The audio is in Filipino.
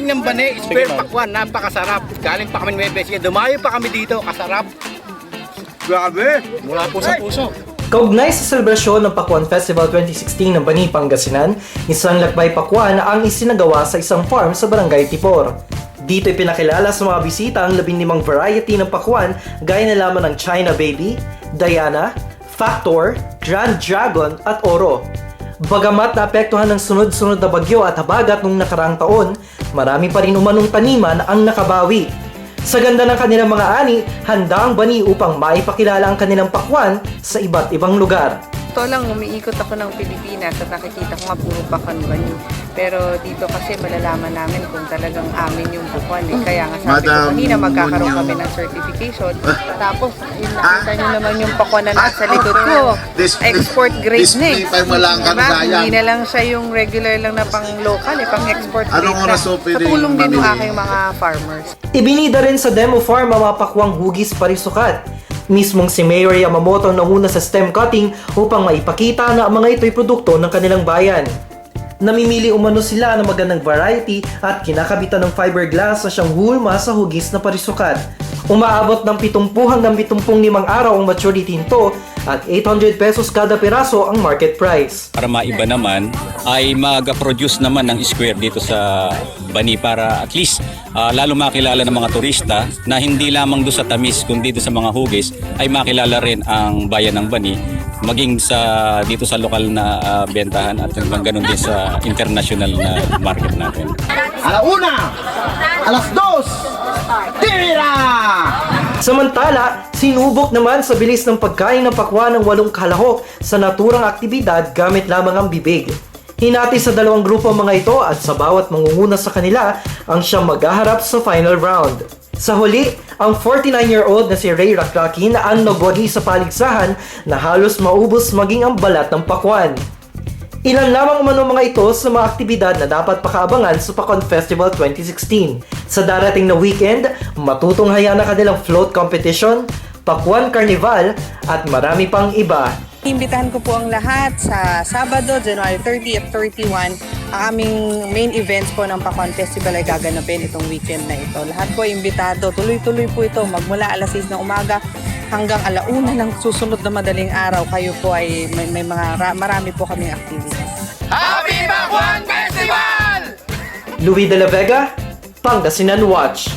ng bani, spare pakwan, napakasarap. Galing pa kami Nueva Ecija, dumayo pa kami dito, kasarap. Grabe! Mula po sa puso. Kaugnay sa selebrasyon ng Pakuan Festival 2016 ng Bani, Pangasinan, isang lakbay pakuan ang isinagawa sa isang farm sa Barangay Tipor. Dito ipinakilala sa mga bisita ang labing limang variety ng pakuan gaya na lamang ng China Baby, Diana, Factor, Grand Dragon at Oro. Bagamat naapektuhan ng sunod-sunod na bagyo at habagat nung nakaraang taon, marami pa rin umanong taniman ang nakabawi. Sa ganda ng kanilang mga ani, handa ang bani upang maipakilala ang kanilang pakwan sa iba't ibang lugar. Ito lang, umiikot ako ng Pilipinas at nakikita ko nga puro pakan bani. Pero dito kasi malalaman namin kung talagang amin yung bukuan eh. Kaya nga sabi ko Madam kanina magkakaroon kami ng certification. Tapos yun, nakita nyo naman yung pakuan na nasa likod ko. Export grade na display eh. pa mo lang Diba? kagaya. Hindi na lang siya yung regular lang na pang local eh, pang export grade Anong oras lang. po pwede Sa tulong din ng mamili? aking mga farmers. Ibinida rin sa demo farm ang mga pakwang hugis parisukat. Mismong si Mayor Yamamoto ang nauna sa stem cutting upang maipakita na ang mga ito'y produkto ng kanilang bayan. Namimili umano sila ng magandang variety at kinakabitan ng fiberglass na siyang hulma sa hugis na parisukat. Umaabot ng 70 hanggang 75 araw ang maturity nito at 800 pesos kada piraso ang market price. para maiba naman ay mag-produce naman ng square dito sa Bani para at least ah, lalo makilala ng mga turista na hindi lamang doon sa tamis kundi doon sa mga hugis ay makilala rin ang bayan ng Bani maging sa dito sa lokal na ah, bentahan at hanggang ganun din sa international na market natin. Alauna! Alas dos! Tira! Samantala, sinubok naman sa bilis ng pagkain ng pakwa ng walong kalahok sa naturang aktibidad gamit lamang ang bibig. Hinati sa dalawang grupo ang mga ito at sa bawat mangunguna sa kanila ang siyang maghaharap sa final round. Sa huli, ang 49-year-old na si Ray Rakrakin ang nagwagi sa paligsahan na halos maubos maging ang balat ng pakwan. Ilan lamang umano mga ito sa mga aktibidad na dapat pakaabangan sa Pakwan Festival 2016. Sa darating na weekend, matutunghayan na kanilang float competition, Pakwan Carnival, at marami pang iba. Imbitahan ko po ang lahat sa Sabado, January 30 at 31. Ang aming main events po ng Pakuan Festival ay gaganapin itong weekend na ito. Lahat po imbitado. Tuloy-tuloy po ito. Magmula alas 6 ng umaga hanggang alauna ng susunod na madaling araw. Kayo po ay may, may mga ra- marami po kaming activities. Happy Bakwan Festival! Louis de la Vega, Pangasinan Watch.